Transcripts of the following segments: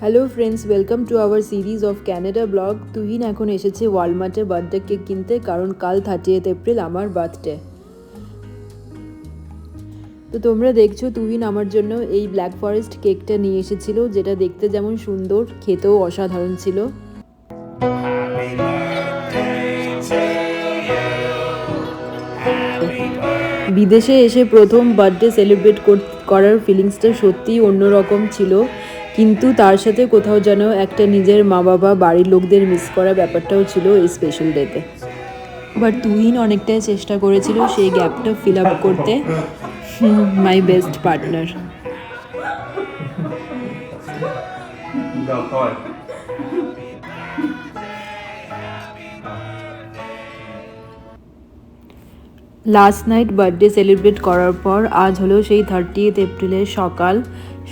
Hello friends welcome to our series of Canada vlog Tuhin এখন এসেছে ওয়ালমার্টে birthday cake কিনতে, কারণ কাল থার্টিয়েথ এপ্রিল আমার বার্থডে তো তোমরা দেখছ তুহিন আমার জন্য এই ব্ল্যাক ফরেস্ট কেকটা নিয়ে এসেছিল, যেটা দেখতে যেমন সুন্দর, খেতেও অসাধারণ ছিল। বিদেশে এসে প্রথম বার্থডে সেলিব্রেট করার ফিলিংসটা সত্যিই অন্যরকম ছিল। কিন্তু তার সাথে কোথাও যেন একটা নিজের মা বাবা বাড়ির লোকদের মিস করা ব্যাপারটাও ছিল এই স্পেশাল ডেতে বাট তুহিন অনেকটাই চেষ্টা করেছিল সেই গ্যাপটা ফিল আপ করতে। My best partner last night birthday celebrate করার পর আজ হলো সেই থার্টি থার্টিয়েথ এপ্রিলের সকাল।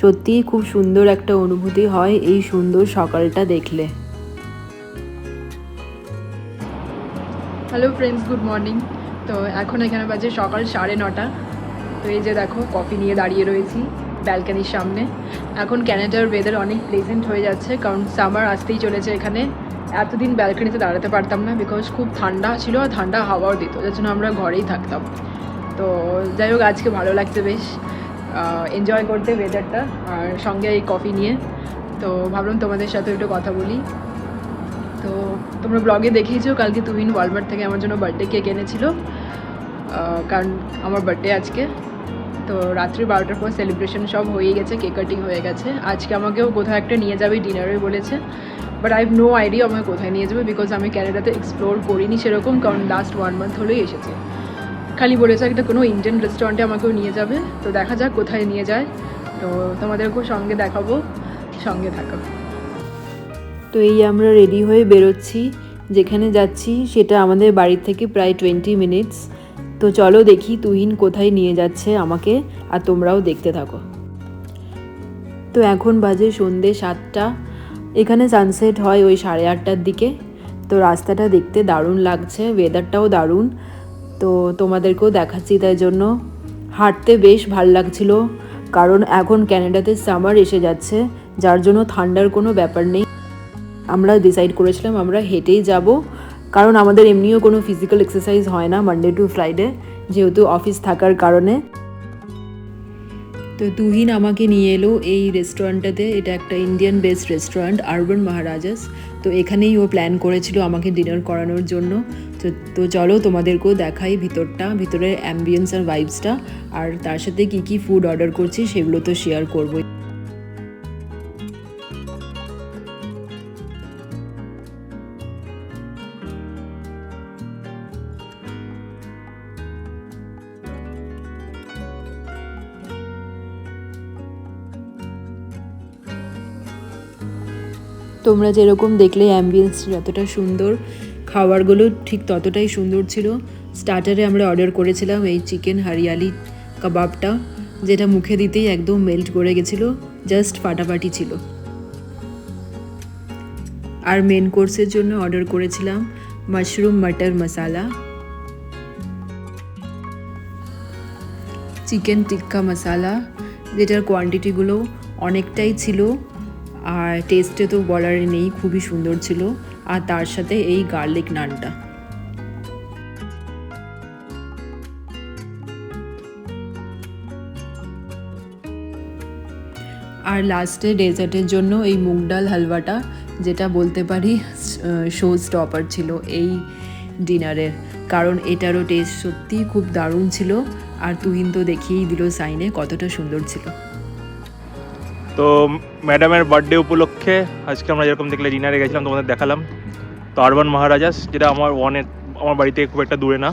সত্যিই খুব সুন্দর একটা অনুভূতি হয় এই সুন্দর সকালটা দেখলে। হ্যালো ফ্রেন্ডস গুড মর্নিং তো এখন এখানে বাজে সকাল সাড়ে নটা। তো এই যে দেখো, কফি নিয়ে দাঁড়িয়ে রয়েছি ব্যালকানির সামনে। এখন ক্যানাডার ওয়েদার অনেক প্লেজেন্ট হয়ে যাচ্ছে, কারণ সামার আসতেই চলেছে এখানে। এতদিন ব্যালকানিতে দাঁড়াতে পারতাম না বিকজ খুব ঠান্ডা ছিল আর ঠান্ডা হাওয়াও দিত যার জন্য আমরা ঘরেই থাকতাম। তো যাই হোক, আজকে ভালো লাগছে বেশ এনজয় করতে ওয়েদারটা আর সঙ্গে এই কফি নিয়ে। তো ভাবলাম তোমাদের সাথে একটু কথা বলি। তো তোমরা ব্লগে দেখিয়েছো কালকে তুহিন ওয়ালমার্ট থেকে আমার জন্য বার্থডে কেক এনেছিল। কারণ আমার বার্থডে আজকে। তো রাত্রি বারোটার পর সেলিব্রেশন সব হয়ে গেছে কেক কাটিং হয়ে গেছে। আজকে আমাকেও কোথাও একটা নিয়ে যাবে ডিনারে বলেছে। But I have no idea আমাকে কোথায় নিয়ে যাবে বিকজ আমি ক্যানাডাতে এক্সপ্লোর করিনি সেরকম, কারণ লাস্ট ওয়ান মান্থ হলেই এসেছে। খালি বলেছে একটা কোনো ইন্ডিয়ান রেস্টুরেন্টে আমাকেও নিয়ে যাবে, তো দেখা যাক কোথায় নিয়ে যায়। তো তোমাদেরকেও সঙ্গে দেখাবো, সঙ্গে থাকো। তো এই আমরা রেডি হয়ে বেরোচ্ছি, যেখানে যাচ্ছি সেটা আমাদের বাড়ির থেকে প্রায় টোয়েন্টি মিনিটস তো চলো দেখি তুহিন কোথায় নিয়ে যাচ্ছে আমাকে, আর তোমরাও দেখতে থাকো। তো এখন বাজে সন্ধে সাতটা। এখানে সানসেট হয় ওই সাড়ে আটটার দিকে। তো রাস্তাটা দেখতে দারুণ লাগছে ওয়েদারটাও দারুণ। তো তোমাদেরকেও দেখাচ্ছি তাই জন্য। হাঁটতে বেশ ভালো লাগছিল, কারণ এখন ক্যানাডাতে সামার এসে যাচ্ছে, যার জন্য ঠান্ডার কোনো ব্যাপার নেই। আমরা ডিসাইড করেছিলাম আমরা হেঁটেই যাব। কারণ আমাদের এমনিও কোনো ফিজিক্যাল এক্সারসাইজ হয় না মানডে টু ফ্রাইডে যেহেতু অফিস থাকার কারণে। তো তুহিন আমাকে নিয়ে এলো এই রেস্টুরেন্টটাতে এটা একটা Indian based restaurant Urban Maharajas তো এখানেই ও প্ল্যান করেছিল আমাকে ডিনার করানোর জন্য। তো তো চলো তোমাদেরকেও দেখাই ভিতরটা, ভিতরের অ্যাম্বিয়েন্স আর ভাইবসটা আর তার সাথে কি কি ফুড অর্ডার করছি সেগুলো তো শেয়ার করবোই। তোমরা যেরকম দেখলে অ্যাম্বিয়েন্স যতটা সুন্দর, খাবারগুলো ঠিক ততটাই সুন্দর ছিল। স্টার্টারে আমরা অর্ডার করেছিলাম এই চিকেন হারিয়ালি কাবাবটা যেটা মুখে দিতেই একদম মেল্ট করে গেছিল জাস্ট ফাটাফাটি ছিল। আর মেন কোর্সের জন্য অর্ডার করেছিলাম মাশরুম মাটার মশালা চিকেন টিক্কা মশালা, যেটার কোয়ান্টিটিগুলো অনেকটাই ছিল। আর টেস্টে তো বলার নেই, খুবই সুন্দর ছিল। আর তার সাথে এই গার্লিক নানটা আর লাস্টে ডেজার্টের জন্য এই মুগ ডাল হালুয়াটা, যেটা বলতে পারি শো স্টপার ছিল এই ডিনারের কারণ এটারও টেস্ট সত্যিই খুব দারুণ ছিল। আর তুহিন তো দেখিয়েই দিল সাইনে কতটা সুন্দর ছিল। তো ম্যাডামের বার্থডে উপলক্ষে আজকে আমরা যেরকম দেখলে ডিনারে গেছিলাম, তোমাদের দেখালাম। তো আরবান মহারাজাস, যেটা আমার ওয়ানের আমার বাড়ি থেকে খুব একটা দূরে না।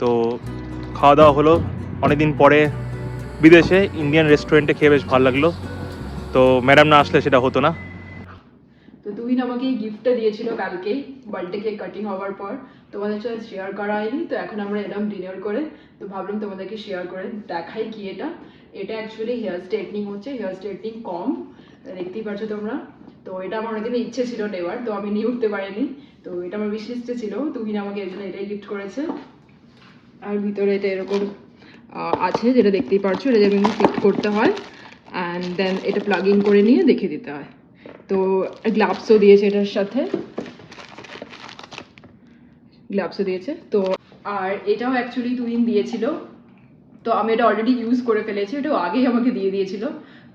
তো খাওয়া দাওয়া হলো। অনেকদিন পরে বিদেশে ইন্ডিয়ান রেস্টুরেন্টে খেয়ে বেশ ভালো লাগল। তো ম্যাডাম না আসলে সেটা হতো না। তো তুহিন আমাকে এই গিফটটা দিয়েছিল কালকেই বার্থডে কেক কাটিং হওয়ার পর। তোমাদের সাথে শেয়ার করা হয়নি, তো এখন আমরা এরকম ডিনার করে। তো ভাবলাম তোমাদেরকে শেয়ার করে দেখাই কি এটা। এটা অ্যাকচুয়ালি হেয়ার স্ট্রেটনিং হচ্ছে হেয়ার স্ট্রেটনিং কম দেখতেই পাচ্ছ তোমরা। তো এটা আমার অনেকদিন ইচ্ছে ছিল নেওয়ার, তো আমি নিয়ে উঠতে পারিনি। তো এটা আমার বিশেষ ইচ্ছে ছিল, তুহিন আমাকে এই জন্য এটাই গিফট করেছে। আর ভিতরে এটা এরকম আছে যেটা দেখতেই পারছ, এটা যেমন ফিট করতে হয় অ্যান্ড দেন এটা প্লাগ করে নিয়ে দেখে দিতে হয়। তো গ্লাভসও দিয়েছে এটার সাথে। গ্লাভসও দিয়েছে। তো আর এটাও অ্যাকচুয়ালি তুহিন দিয়েছিল। তো আমি এটা অলরেডি ইউজ করে ফেলেছি এটা আগেই আমাকে দিয়ে দিয়েছিল।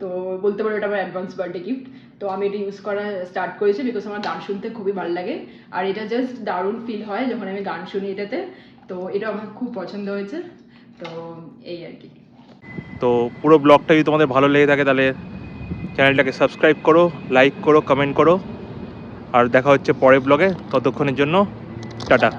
তো বলতে পারো এটা আমার অ্যাডভান্স বার্থডে গিফট তো আমি এটা ইউজ করা স্টার্ট করেছি বিকজ আমার গান শুনতে খুবই ভালো লাগে। আর এটা জাস্ট দারুণ ফিল হয় যখন আমি গান শুনি এটাতে। তো এটা আমার খুব পছন্দ হয়েছে। তো এই আর কি। তো পুরো ব্লগটা যদি তোমাদের ভালো লেগে থাকে তাহলে চ্যানেলটাকে সাবস্ক্রাইব করো লাইক করো কমেন্ট করো। আর দেখা হচ্ছে পরের ব্লগে ততক্ষণের জন্য টাটা।